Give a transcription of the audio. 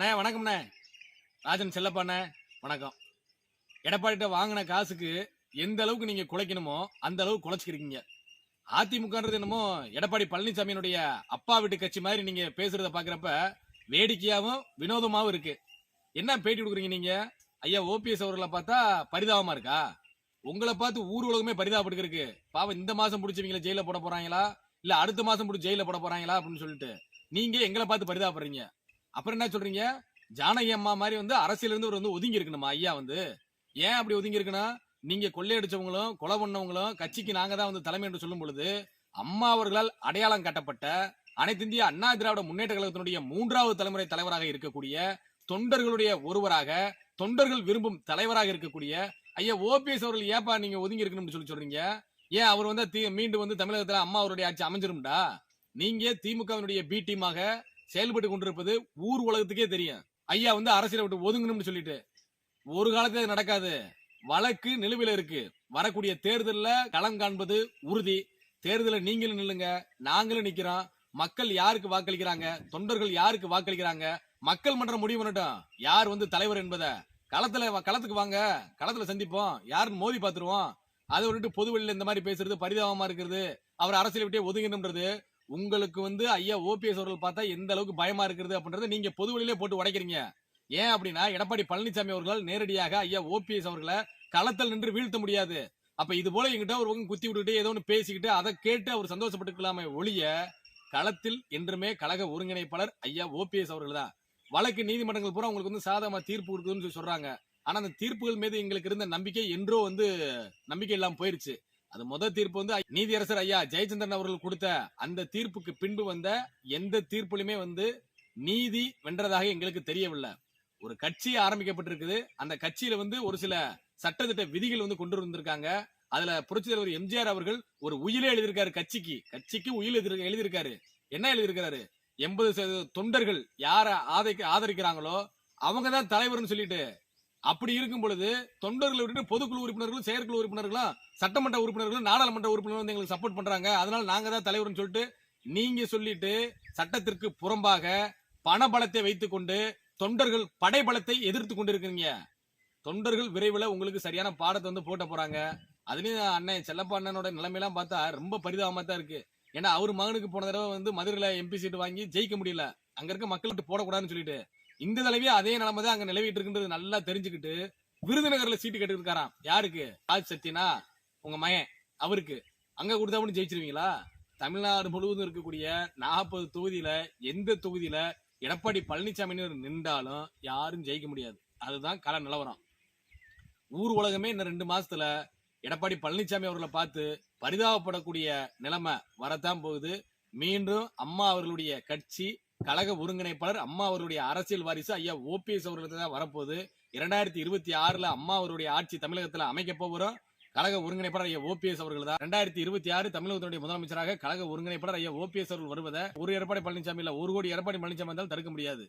அண்ணே வணக்கம்ண்ணே. ராஜன் செல்லப்பாண்ணே வணக்கம். எடப்பாடிட்ட வாங்கின காசுக்கு எந்த அளவுக்கு நீங்க குலைக்கணுமோ அந்த அளவுக்கு குலைச்சிக்கிறீங்க அதிமுகன்றது என்னமோ எடப்பாடி பழனிசாமியினுடைய அப்பா வீட்டு கட்சி மாதிரி நீங்க பேசுறத பாக்குறப்ப வேடிக்கையாவும் வினோதமாவும் இருக்கு. என்ன பேட்டி கொடுக்குறீங்க நீங்க? ஐயா ஓபிஎஸ் அவர்களை பார்த்தா பரிதாபமா இருக்கா? உங்களை பார்த்து ஊர் உலகமே பரிதாபப்படுக்கிறதுக்கு பாவம் இந்த மாசம் பிடிச்சவங்களை ஜெயில போட போறாங்களா? இல்ல அடுத்த மாசம் பிடிச்சி ஜெயில போட போறாங்களா? அப்படின்னு சொல்லிட்டு நீங்க எங்களை பார்த்து பரிதாபப்படுறீங்க. அப்புறம் என்ன சொல்றீங்க? ஜானகி அம்மா மாதிரி வந்து அரசியல இருந்து ஒரு வந்து ஒதுங்கி இருக்கணுமா ஐயா வந்து? ஏன் அப்படி ஒதுங்கி இருக்கணும் நீங்க கொள்ளையடிச்சவங்களும் கொலை பண்ணவங்களும் கட்சிக்கு நாங்க தான் வந்து தலைமை என்று சொல்லும் பொழுது அம்மா அவர்களால் அடையாளம் காட்டப்பட்ட அனைத்து இந்திய அண்ணா திராவிட முன்னேற்ற கழகத்தினுடைய மூன்றாவது தலைமுறை தலைவராக இருக்கக்கூடிய தொண்டர்களுடைய ஒருவராக தொண்டர்கள் விரும்பும் தலைவராக இருக்கக்கூடிய ஐயா ஓபிஎஸ் அவர்கள் ஏப்பா நீங்க ஒதுங்கி இருக்கணும்னு சொல்லி சொல்றீங்க? ஏன் அவர் வந்து மீண்டும் வந்து தமிழகத்துல அம்மா அவருடைய ஆட்சி அமைஞ்சிரும்டா? நீங்க திமுகவினுடைய பி டீமாக செயல்பட்டு கொண்டிருப்பது ஊர் உலகத்துக்கே தெரியும். ஐயா வந்து அரசியலை விட்டு ஒதுங்கணும்னு சொல்லிட்டு. ஒரு காலத்துல நடக்காது. வழக்கு நிலுவையில இருக்கு. வரக்கூடிய தேர்தலில் களம் காண்பது உறுதி. தேர்தலில் நீங்களும் நில்லுங்க. நாங்களும் நிக்கிறோம். மக்கள் யாருக்கு வாக்களிக்கிறாங்க? தொண்டர்கள் யாருக்கு வாக்களிக்கிறாங்க? மக்கள் மன்ற முடிவு பண்ணட்டும். யார் வந்து தலைவர் என்பதை. களத்துல களத்துக்கு வாங்க. களத்துல சந்திப்போம். யாருன்னு மோதி பாத்துருவோம் அதை விட்டுட்டு பொது வெளியில இந்த மாதிரி பேசுறது பரிதாபமா இருக்கிறது. அவர் அரசியல் விட்டே ஒதுங்கணும்ன்றது உங்களுக்கு வந்து ஐயா ஓபிஎஸ் அவர்கள் பார்த்தா எந்த அளவுக்கு பயமா இருக்கிறது அப்படின்றத நீங்க பொது வழியிலே போட்டு உடைக்கிறீங்க. ஏன் அப்படின்னா எடப்பாடி பழனிசாமி அவர்கள் நேரடியாக ஐயா ஓபிஎஸ் அவர்களை களத்தில் நின்று வீழ்த்த முடியாது. அப்ப இது போல எங்கிட்ட ஒரு பக்கம் குத்தி விட்டுட்டு ஏதோ ஒன்று பேசிக்கிட்டு அதை கேட்டு அவர் சந்தோஷப்பட்டுக்கலாமே ஒழிய களத்தில் என்றுமே கழக ஒருங்கிணைப்பாளர் ஐயா ஓபிஎஸ் அவர்கள் தான். வழக்கு நீதிமன்றங்கள் பூரா உங்களுக்கு வந்து சாதகமா தீர்ப்பு கொடுக்குதுன்னு சொல்லி சொல்றாங்க. ஆனா அந்த தீர்ப்புகள் மீது எங்களுக்கு இருந்த நம்பிக்கை என்றோ வந்து நம்பிக்கை இல்லாமல் போயிருச்சு. அது முத தீர்ப்பு வந்து நீதியரசர் ஐயா ஜெயச்சந்திரன் அவர்கள் கொடுத்த அந்த தீர்ப்புக்கு பின்பு வந்த எந்த தீர்ப்புலையுமே வந்து நீதி வென்றதாக எங்களுக்கு தெரியவில்லை. ஒரு கட்சி ஆரம்பிக்கப்பட்டிருக்குது. அந்த கட்சியில வந்து ஒரு சில சட்டத்திட்ட விதிகள் வந்து கொண்டு வந்திருக்காங்க. அதுல புரட்சி தலைவர் எம்ஜிஆர் அவர்கள் ஒரு உயிலே எழுதியிருக்காரு கட்சிக்கு. கட்சிக்கு உயில் எழுதி- எழுதியிருக்காரு. என்ன எழுதியிருக்காரு எண்பது சதவீத தொண்டர்கள் யார ஆதரிக்க ஆதரிக்கிறாங்களோ அவங்க தான் தலைவர்னு சொல்லிட்டு அப்படி இருக்கும் பொழுது தொண்டர்களை விட்டுட்டு பொதுக்குழு உறுப்பினர்களும் செயற்குழு உறுப்பினர்களும் சட்டமன்ற உறுப்பினர்களும் நாடாளுமன்ற உறுப்பினர்கள் வந்து எங்களுக்கு சப்போர்ட் பண்றாங்க. அதனால நாங்க தான் தலைவர்னு சொல்லிட்டு நீங்க சொல்லிட்டு சட்டத்திற்கு புறம்பாக பண பலத்தை வைத்துக்கொண்டு தொண்டர்கள் படைபலத்தை எதிர்த்து கொண்டிருக்கீங்க தொண்டர்கள் விரைவில் உங்களுக்கு சரியான பாடத்தை வந்து போட்ட போறாங்க. அதுலயும் அண்ணன் செல்லப்பா அண்ணனோட நிலைமையெல்லாம் பார்த்தா ரொம்ப பரிதாபமா தான் இருக்கு. ஏன்னா அவர் மகனுக்கு போன தடவை வந்து மதுரையில எம்பி சீட் வாங்கி ஜெயிக்க முடியல. அங்க இருக்க மக்கள்கிட்ட போடக்கூடாதுன்னு சொல்லிட்டு இந்த தடவையும் அதே நிலைமை தான் அங்க நிலவிட்டு இருக்குன்றது நல்லா தெரிஞ்சுக்கிட்டு விருதுநகர்ல சீட்டு கட்டி இருக்காராம் யாருக்கு? ராஜ் சத்யனா உங்க மயன் அவருக்கு. அங்க கொடுத்தா ஜெயிச்சிருவீங்களா? தமிழ்நாடு முழுவதும் இருக்கக்கூடிய நாற்பது தொகுதியில எந்த தொகுதியில எடப்பாடி பழனிசாமி நின்றாலும் யாரும் ஜெயிக்க முடியாது. அதுதான் கள நிலவரம். ஊர் உலகமே இன்னும் ரெண்டு மாசத்துல எடப்பாடி பழனிசாமி அவர்களை பார்த்து பரிதாபப்படக்கூடிய நிலைமை வரத்தான் போகுது. மீண்டும் அம்மா அவர்களுடைய கட்சி கழக ஒருங்கிணைப்பாளர் அம்மா அவருடைய அரசியல் வாரிசு ஐயா ஓபிஎஸ் அவர்களுக்கு தான் வரப்போகுது. இரண்டாயிரத்தி இருபத்தி ஆறுல அம்மா அவருடைய ஆட்சி தமிழகத்துல அமைக்க போகிறோம். கழக ஒருங்கிணைப்பாளர் ஐயா ஓபிஎஸ் அவர்கள் தான். ரெண்டாயிரத்தி இருபத்தி ஆறு தமிழகத்தினுடைய முதலமைச்சராக கழக ஒருங்கிணைப்பாளர் ஐயா ஓபிஎஸ் அவர்கள் வருவதை ஒரு எடப்பாடி பழனிசாமி இல்ல ஒரு கோடி எடப்பாடி பழனிசாமி இருந்தாலும் தடுக்க முடியாது.